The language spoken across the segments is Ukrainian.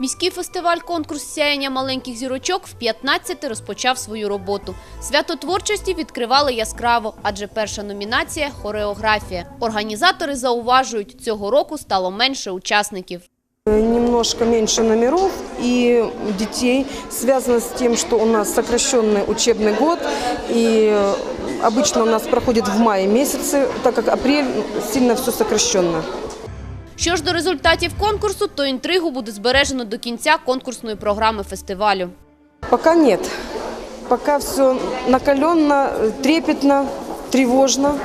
Міський фестиваль-конкурс сяєння маленьких зірочок в 15 розпочав свою роботу. Свято творчості відкривали яскраво, адже перша номінація хореографія. Організатори зауважують, цього року стало менше учасників. Немножко меньше номеров и детей связано с тем, что у нас сокращенный учебный год и э, обычно у нас проходит в мае месяце, так как апрель сильно все сокращенно. Що ж до результатів конкурсу, то інтригу буде збережено до кінця конкурсної програми фестивалю. Пока ні. Пока все накалено, трепетно, тревожно.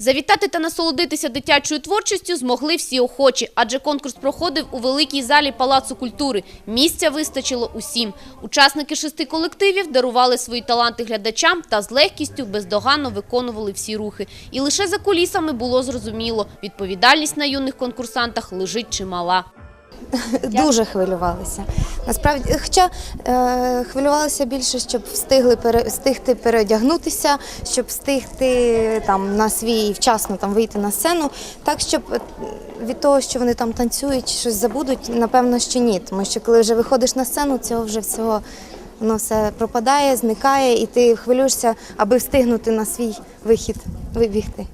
Завітати та насолодитися дитячою творчістю змогли всі охочі, адже конкурс проходив у великій залі Палацу культури. Місця вистачило усім. Учасники шести колективів дарували свої таланти глядачам та з легкістю бездоганно виконували всі рухи. І лише за кулісами було зрозуміло, відповідальність на юних конкурсантах лежить чимала. Дуже хвилювалися. Насправді, хоча е, хвилювалися більше, щоб встигли пере, встигти переодягнутися, щоб встигти там на свій вчасно там вийти на сцену. Так, щоб е, від того, що вони там танцюють, щось забудуть, напевно, що ні. Тому що коли вже виходиш на сцену, цього вже всього воно все пропадає, зникає, і ти хвилюєшся, аби встигнути на свій вихід вибігти.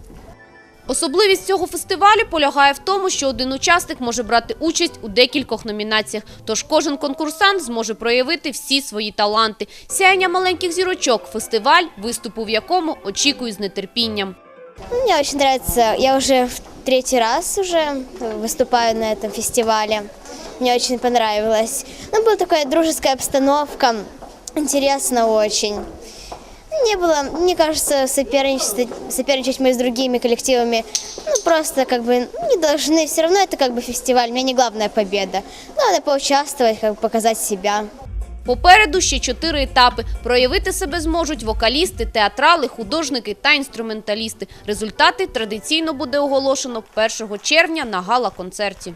Особливість цього фестивалю полягає в тому, що один учасник може брати участь у декількох номінаціях. Тож кожен конкурсант зможе проявити всі свої таланти. Сяяння маленьких зірочок фестиваль, виступу в якому очікую з нетерпінням. Мне очень нравится, я уже в третий раз уже выступаю на этом фестивале. Мне очень понравилось. Ну, была такая дружеская обстановка, интересно очень. Не было, мне кажется, соперничать, соперничать мы с другими коллективами, ну, просто как бы не должны. Все равно это как бы фестиваль, у меня не главная победа. Главное поучаствовать, как бы показать себя. Попереду ще чотири етапи. Проявити себе зможуть вокалісти, театрали, художники та інструменталісти. Результати традиційно буде оголошено 1 червня на гала-концерті.